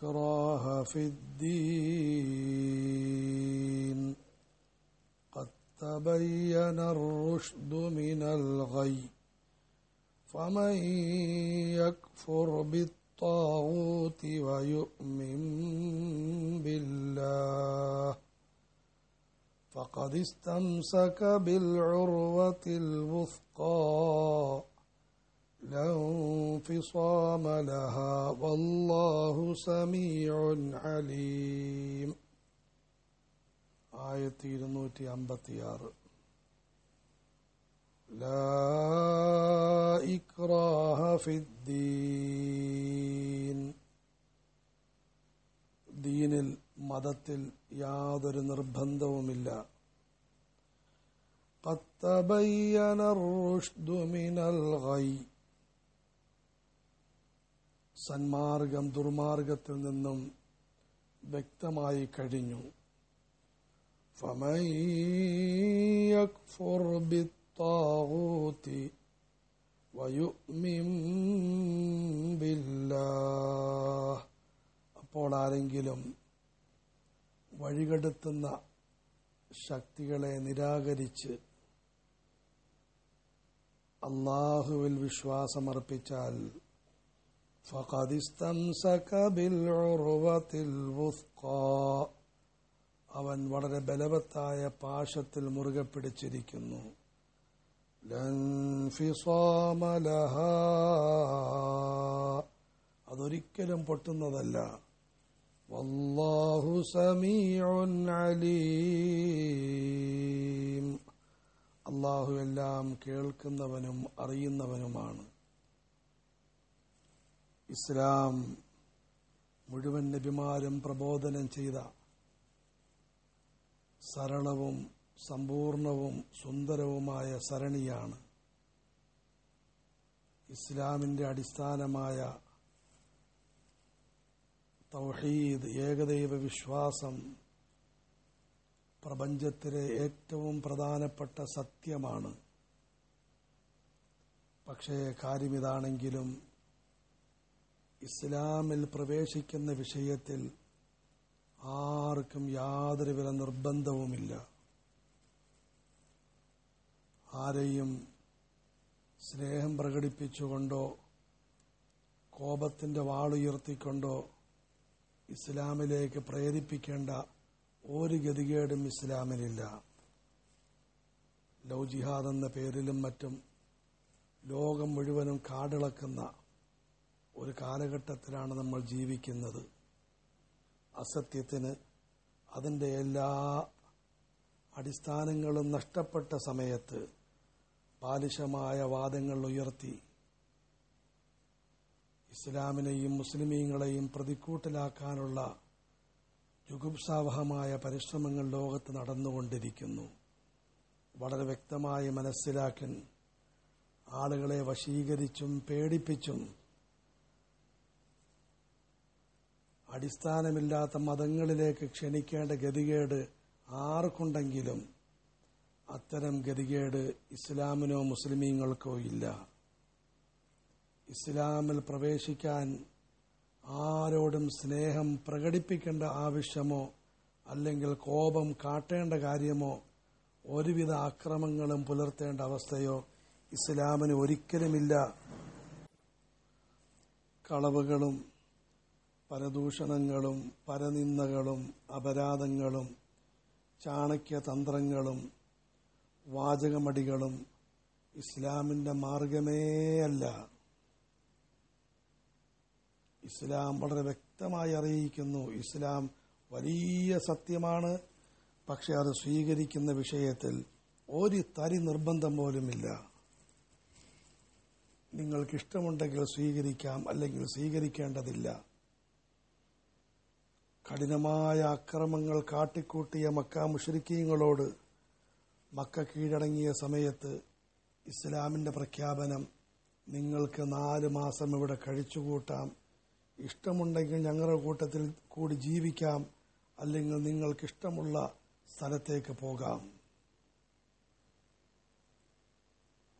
إكراه في الدين. قد تبين الرشد من الغي فمن يكفر بالطاغوت ويؤمن بالله فقد استمسك بالعروة الوثقى. لا انفصام لها والله سميع عليم ആയിരത്തി ഇരുന്നൂറ്റി അമ്പത്തിയാറ് لا إكراه في الدين ദീനിൽ മതത്തിൽ യാതൊരു നിർബന്ധവുമില്ല قد تبين الرشد من الغي സന്മാർഗം ദുർമാർഗത്തിൽ നിന്നും വ്യക്തമായി കഴിഞ്ഞു. അപ്പോൾ ആരെങ്കിലും വഴികെടുത്തുന്ന ശക്തികളെ നിരാകരിച്ച് അള്ളാഹുവിൽ വിശ്വാസമർപ്പിച്ചാൽ فقد استمسك بالعروة الوثقى അവൻ വളരെ ബലവത്തായ പാശത്തിൽ മുറുകെ പിടിച്ചിരിക്കുന്നു ലൻഫിസാമ ലഹാ. അതൊരിക്കലും പൊട്ടുന്നതല്ല വല്ലാഹു സമീഉൻ അലീം അള്ളാഹു എല്ലാം കേൾക്കുന്നവനും അറിയുന്നവനുമാണ് ഇസ്ലാം മുഴുവൻ നബിമാരും പ്രബോധനം ചെയ്ത സരളവും സമ്പൂർണവും സുന്ദരവുമായ സരണിയാണ് ഇസ്ലാമിന്റെ അടിസ്ഥാനമായ തൗഹീദ് ഏകദൈവ വിശ്വാസം പ്രപഞ്ചത്തിലെ ഏറ്റവും പ്രധാനപ്പെട്ട സത്യമാണ്. പക്ഷേ കാര്യമിതാണെങ്കിലും ഇസ്ലാമിൽ പ്രവേശിക്കുന്ന വിഷയത്തിൽ ആർക്കും യാതൊരു വില നിർബന്ധവുമില്ല. ആരെയും സ്നേഹം പ്രകടിപ്പിച്ചുകൊണ്ടോ കോപത്തിന്റെ വാളുയർത്തിക്കൊണ്ടോ ഇസ്ലാമിലേക്ക് പ്രേരിപ്പിക്കേണ്ട ഒരു ഗതികേടും ഇസ്ലാമിലില്ല ലവ് എന്ന പേരിലും മറ്റും ലോകം മുഴുവനും കാടിളക്കുന്ന ഒരു കാലഘട്ടത്തിലാണ് നമ്മൾ ജീവിക്കുന്നത്. അസത്യത്തിന് അതിന്റെ എല്ലാ അടിസ്ഥാനങ്ങളും നഷ്ടപ്പെട്ട സമയത്ത് ബാലിശമായ വാദങ്ങൾ ഉയർത്തി. ഇസ്ലാമിനെയും മുസ്ലിമീങ്ങളെയും പ്രതിക്കൂട്ടിലാക്കാനുള്ള ജുഗുപ്സാവഹമായ പരിശ്രമങ്ങൾ ലോകത്ത് നടന്നുകൊണ്ടിരിക്കുന്നു. വളരെ വ്യക്തമായി മനസ്സിലാക്കാൻ ആളുകളെ വശീകരിച്ചും പേടിപ്പിച്ചും അടിസ്ഥാനമില്ലാത്ത മതങ്ങളിലേക്ക് ക്ഷണിക്കേണ്ട ഗതികേട് ആർക്കുണ്ടെങ്കിലും അത്തരം ഗതികേട് ഇസ്ലാമിനോ മുസ്ലിമീങ്ങൾക്കോ ഇല്ല. ഇസ്ലാമിൽ പ്രവേശിക്കാൻ ആരോടും സ്നേഹം പ്രകടിപ്പിക്കേണ്ട ആവശ്യമോ അല്ലെങ്കിൽ കോപം കാട്ടേണ്ട കാര്യമോ ഒരുവിധ അക്രമങ്ങളും പുലർത്തേണ്ട അവസ്ഥയോ ഇസ്ലാമിന് ഒരിക്കലുമില്ല. കളവുകളും പരദൂഷണങ്ങളും പരനിന്ദകളും അപരാധങ്ങളും ചാണക്യതന്ത്രങ്ങളും വാചകമടികളും ഇസ്ലാമിന്റെ മാർഗമേയല്ല. ഇസ്ലാം വളരെ വ്യക്തമായി അറിയിക്കുന്നു. ഇസ്ലാം വലിയ സത്യമാണ്. പക്ഷെ അത് സ്വീകരിക്കുന്ന വിഷയത്തിൽ ഒരു തരി നിർബന്ധം പോലുമില്ല. നിങ്ങൾക്കിഷ്ടമുണ്ടെങ്കിൽ സ്വീകരിക്കാം അല്ലെങ്കിൽ സ്വീകരിക്കേണ്ടതില്ല. കഠിനമായ അക്രമങ്ങൾ കാട്ടിക്കൂട്ടിയ മക്ക മുഷരിക്കീങ്ങളോട് മക്ക കീഴടങ്ങിയ സമയത്ത് ഇസ്ലാമിന്റെ പ്രഖ്യാപനം നിങ്ങൾക്ക് നാല് മാസം ഇവിടെ കഴിച്ചുകൂട്ടാം. ഇഷ്ടമുണ്ടെങ്കിൽ ഞങ്ങളുടെ കൂട്ടത്തിൽ കൂടി ജീവിക്കാം. അല്ലെങ്കിൽ നിങ്ങൾക്കിഷ്ടമുള്ള സ്ഥലത്തേക്ക് പോകാം.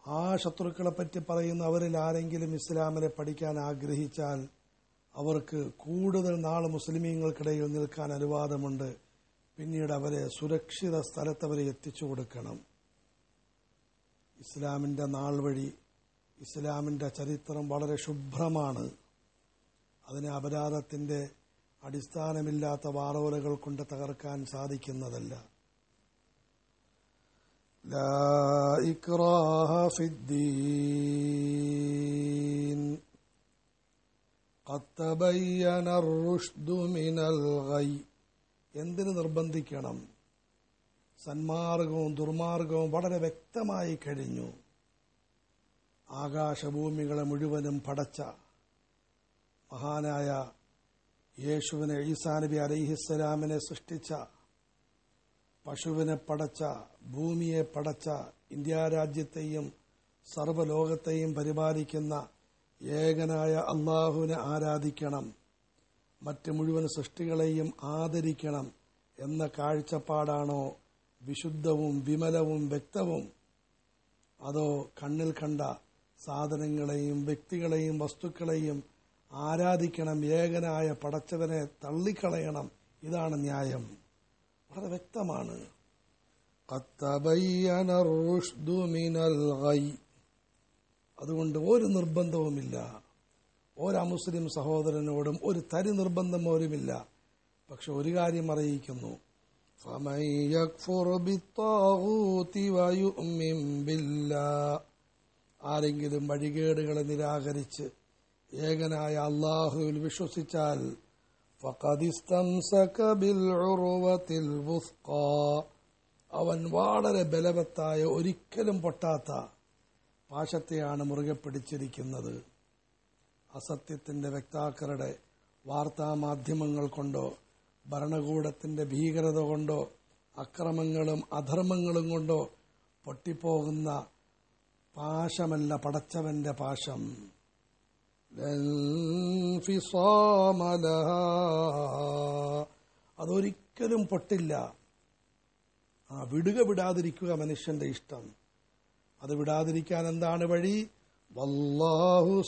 ആ ശത്രുക്കളെപ്പറ്റി പറയുന്ന അവരിൽ ആരെങ്കിലും ഇസ്ലാമിനെ പഠിക്കാൻ ആഗ്രഹിച്ചാൽ അവർക്ക് കൂടുതൽ നാൾ മുസ്ലിമീങ്ങൾക്കിടയിൽ നിൽക്കാൻ അനുവാദമുണ്ട് പിന്നീട് അവരെ സുരക്ഷിത സ്ഥലത്ത് അവരെ എത്തിച്ചു കൊടുക്കണം ഇസ്ലാമിന്റെ നാൾ വഴി ഇസ്ലാമിന്റെ ചരിത്രം വളരെ ശുഭ്രമാണ് അതിനെ അപരാധത്തിന്റെ അടിസ്ഥാനമില്ലാത്ത വാറോലകൾ കൊണ്ട് തകർക്കാൻ സാധിക്കുന്നതല്ല لا إكراه في الدين قد تبين الرشد من الغي എന്തിന് നിർബന്ധിക്കണം സന്മാർഗവും ദുർമാർഗവും വളരെ വ്യക്തമായി കഴിഞ്ഞു ആകാശഭൂമികളെ മുഴുവനും പടച്ച മഹാനായ യേശുവിനെ ഈസാ നബി അലൈഹിസ്സലാമിനെ സൃഷ്ടിച്ച പശുവിനെ പടച്ച ഭൂമിയെ പടച്ച ഇന്ത്യ രാജ്യത്തെയും സർവ്വലോകത്തെയും പരിപാലിക്കുന്ന ഏകനായ അള്ളാഹുവിനെ ആരാധിക്കണം. മറ്റ് മുഴുവൻ സൃഷ്ടികളെയും ആദരിക്കണം എന്ന കാഴ്ചപ്പാടാണോ വിശുദ്ധവും വിമലവും വ്യക്തവും? അതോ കണ്ണിൽ കണ്ട സാധനങ്ങളെയും വ്യക്തികളെയും വസ്തുക്കളെയും ആരാധിക്കണം ഏകനായ പടച്ചവനെ തള്ളിക്കളയണം? ഇതാണ് ന്യായം. വളരെ വ്യക്തമാണ്. അതുകൊണ്ട് ഒരു നിർബന്ധവുമില്ല. ഒരു മുസ്ലിം സഹോദരനോടും ഒരു തരി നിർബന്ധം പോലുമില്ല. പക്ഷെ ഒരു കാര്യം അറിയിക്കുന്നു. ആരെങ്കിലും വഴികേടുകളെ നിരാകരിച്ച് ഏകനായ അള്ളാഹുവിൽ വിശ്വസിച്ചാൽ അവൻ വളരെ ബലവത്തായ ഒരിക്കലും പൊട്ടാത്ത പാശത്തെയാണ് മുറുകെ പിടിച്ചിരിക്കുന്നത്. അസത്യത്തിന്റെ വ്യക്താക്കളുടെ വാർത്താമാധ്യമങ്ങൾ കൊണ്ടോ ഭരണകൂടത്തിന്റെ ഭീകരത കൊണ്ടോ അക്രമങ്ങളും അധർമ്മങ്ങളും കൊണ്ടോ പൊട്ടിപ്പോകുന്ന പാശമല്ല പടച്ചവന്റെ പാശം. അതൊരിക്കലും പൊട്ടില്ല. ആ വിടുക വിടാതിരിക്കുക മനുഷ്യന്റെ ഇഷ്ടം. അത് വിടാതിരിക്കാൻ എന്താണ് വഴി? വല്ലാഹു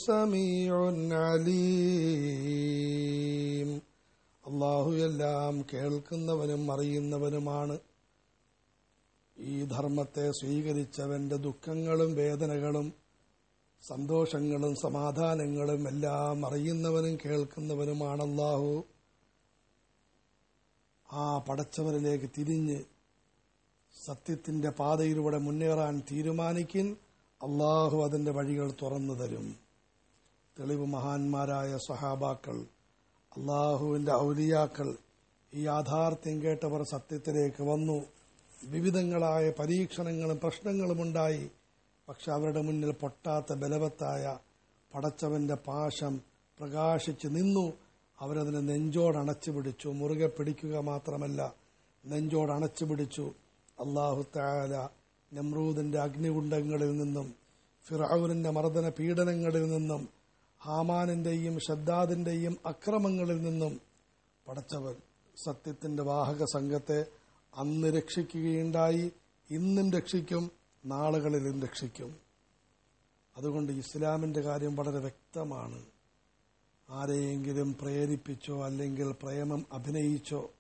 അലീം. അള്ളാഹു എല്ലാം കേൾക്കുന്നവനും അറിയുന്നവനുമാണ്. ഈ ധർമ്മത്തെ സ്വീകരിച്ചവന്റെ ദുഃഖങ്ങളും വേദനകളും സന്തോഷങ്ങളും സമാധാനങ്ങളും എല്ലാം അറിയുന്നവനും കേൾക്കുന്നവനുമാണ് അള്ളാഹു ആ പടച്ചവരിലേക്ക് തിരിഞ്ഞ് സത്യത്തിന്റെ പാതയിലൂടെ മുന്നേറാൻ തീരുമാനിക്കിൻ അള്ളാഹു അതിന്റെ വഴികൾ തുറന്നു തരും. തെളിവ് മഹാന്മാരായ സഹാബാക്കൾ അള്ളാഹുവിന്റെ ഔലിയാക്കൾ ഈ യാഥാർത്ഥ്യം കേട്ടവർ സത്യത്തിലേക്ക് വന്നു. വിവിധങ്ങളായ പരീക്ഷണങ്ങളും പ്രശ്നങ്ങളും ഉണ്ടായി. പക്ഷെ അവരുടെ മുന്നിൽ പൊട്ടാത്ത ബലവത്തായ പടച്ചവന്റെ പാശം പ്രകാശിച്ചു നിന്നു. അവരതിനെ നെഞ്ചോടണച്ചു പിടിച്ചു. മുറുകെ പിടിക്കുക മാത്രമല്ല നെഞ്ചോടണച്ചു പിടിച്ചു. അള്ളാഹു താല നമ്രൂദിന്റെ അഗ്നികുണ്ടങ്ങളിൽ നിന്നും ഫിറൌനിന്റെ മർദ്ദന പീഡനങ്ങളിൽ നിന്നും ഹാമാനിന്റെയും ഷദ്ദാദിന്റെയും അക്രമങ്ങളിൽ നിന്നും പടച്ചവൻ സത്യത്തിന്റെ വാഹക സംഘത്തെ അന്ന് രക്ഷിക്കുകയുണ്ടായി ഇന്നും രക്ഷിക്കും നാളുകളിലും രക്ഷിക്കും. അതുകൊണ്ട് ഇസ്ലാമിന്റെ കാര്യം വളരെ വ്യക്തമാണ്. ആരെയെങ്കിലും പ്രേരിപ്പിച്ചോ അല്ലെങ്കിൽ പ്രേമം അഭിനയിച്ചോ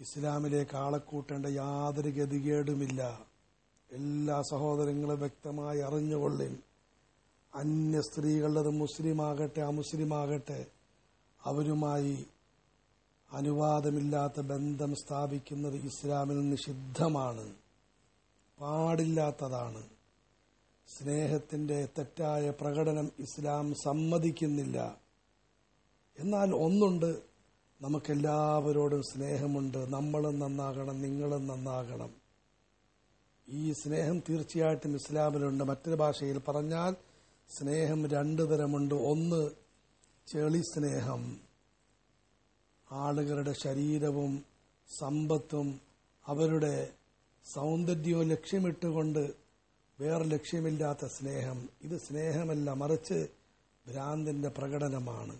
ഇസ്ലാമിലേക്ക് ആളെ കൂട്ടേണ്ട യാതൊരു ഗതികേടുമില്ല. എല്ലാ സഹോദരങ്ങളും വ്യക്തമായി അറിഞ്ഞുകൊള്ളിൻ അന്യ സ്ത്രീകളുടെ മുസ്ലിമാകട്ടെ അമുസ്ലിമാകട്ടെ അവരുമായി അനുവാദമില്ലാത്ത ബന്ധം സ്ഥാപിക്കുന്നത് ഇസ്ലാമിൽ നിഷിദ്ധമാണ്. പാടില്ലാത്തതാണ്. സ്നേഹത്തിന്റെ തെറ്റായ പ്രകടനം ഇസ്ലാം സമ്മതിക്കുന്നില്ല. എന്നാൽ ഒന്നുണ്ട് നമുക്കെല്ലാവരോടും സ്നേഹമുണ്ട്. നമ്മളും നന്നാകണം നിങ്ങളും നന്നാകണം. ഈ സ്നേഹം തീർച്ചയായിട്ടും ഇസ്ലാമിലുണ്ട്. മറ്റൊരു ഭാഷയിൽ പറഞ്ഞാൽ സ്നേഹം രണ്ടു തരമുണ്ട്. ഒന്ന് ചെളി സ്നേഹം. ആളുകളുടെ ശരീരവും സമ്പത്തും അവരുടെ സൗന്ദര്യവും ലക്ഷ്യമിട്ടുകൊണ്ട് വേറെ ലക്ഷ്യമില്ലാത്ത സ്നേഹം. ഇത് സ്നേഹമല്ല മറിച്ച് ഭ്രാന്തിന്റെ പ്രകടനമാണ്.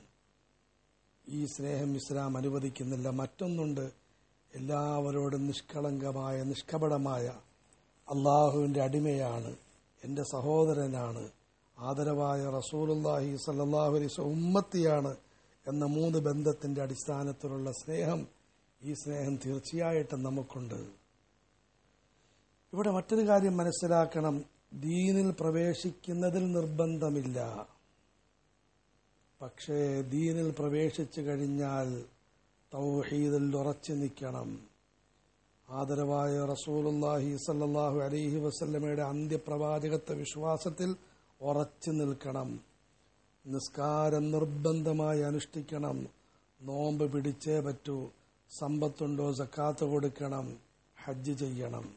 ഈ സ്നേഹം ഇസ്ലാം അനുവദിക്കുന്നില്ല. മറ്റൊന്നുണ്ട് എല്ലാവരോടും നിഷ്കളങ്കമായ നിഷ്കപടമായ അള്ളാഹുവിന്റെ അടിമയാണ് എന്റെ സഹോദരനാണ് ആദരവായ റസൂലുല്ലാഹി സല്ലാഹു അലൈസ് ഉമ്മത്തിയാണ് എന്ന മൂന്ന് ബന്ധത്തിന്റെ അടിസ്ഥാനത്തിലുള്ള സ്നേഹം ഈ സ്നേഹം തീർച്ചയായിട്ടും നമുക്കുണ്ട്. ഇവിടെ മറ്റൊരു കാര്യം മനസ്സിലാക്കണം. ദീനിൽ പ്രവേശിക്കുന്നതിൽ നിർബന്ധമില്ല. പക്ഷേ ദീനിൽ പ്രവേശിച്ചു കഴിഞ്ഞാൽ തൗഹീദിൽ ഉറച്ചു നിൽക്കണം. ആദരവായ റസൂലുല്ലാഹി സല്ലാഹു അലൈഹി വസ്ല്ലമയുടെ അന്ത്യപ്രവാചകത്വ വിശ്വാസത്തിൽ ഉറച്ചു നിൽക്കണം. നിസ്കാരം നിർബന്ധമായി അനുഷ്ഠിക്കണം. നോമ്പ് പിടിച്ചേ പറ്റൂ. സമ്പത്തുണ്ടോ സക്കാത്ത് കൊടുക്കണം. ഹജ്ജ് ചെയ്യണം.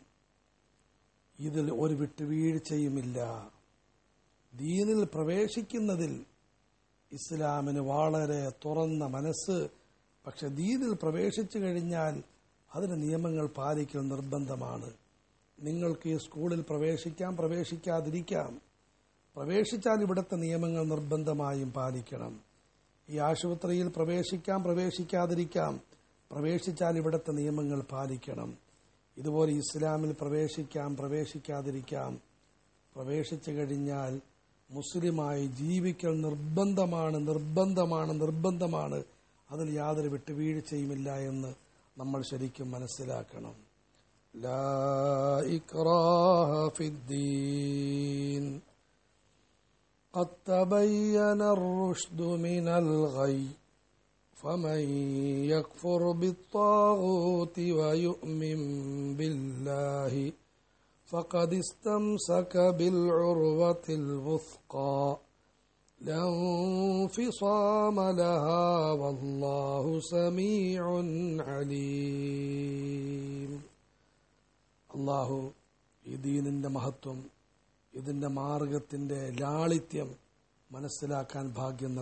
ഇതിൽ ഒരു വിട്ടുവീഴ്ചയുമില്ല. ദീനിൽ പ്രവേശിക്കുന്നതിൽ ഇസ്ലാമിന് വളരെ തുറന്ന മനസ്സ്. പക്ഷെ ദീനിൽ പ്രവേശിച്ചു കഴിഞ്ഞാൽ അതിന് നിയമങ്ങൾ പാലിക്കൽ നിർബന്ധമാണ്. നിങ്ങൾക്ക് ഈ സ്കൂളിൽ പ്രവേശിക്കാം പ്രവേശിക്കാതിരിക്കാം. പ്രവേശിച്ചാൽ ഇവിടുത്തെ നിയമങ്ങൾ നിർബന്ധമായും പാലിക്കണം. ഈ ആശുപത്രിയിൽ പ്രവേശിക്കാം പ്രവേശിക്കാതിരിക്കാം. പ്രവേശിച്ചാൽ ഇവിടുത്തെ നിയമങ്ങൾ പാലിക്കണം. ഇതുപോലെ ഇസ്ലാമിൽ പ്രവേശിക്കാം പ്രവേശിക്കാതിരിക്കാം. പ്രവേശിച്ചു കഴിഞ്ഞാൽ മുസ്ലിമായി ജീവിക്കൽ നിർബന്ധമാണ് നിർബന്ധമാണ് നിർബന്ധമാണ് അതിൽ യാതൊരു വിട്ടുവീഴ്ചയുമില്ല എന്ന് നമ്മൾ ശരിക്കും മനസ്സിലാക്കണം ലാ ഇക്റാഹ ഫിദ്ദീൻ قد تبين الرشد من الغي فمن يكفر بالطاغوت ويؤمن بالله فقد استمسك بالعروة الوثقى لا انفصام لها والله سميع عليم الله ഈ ദീനിന്റെ മഹത്വം ഇതിന്റെ മാർഗത്തിന്റെ ലാളിത്യം മനസ്സിലാക്കാൻ ഭാഗ്യം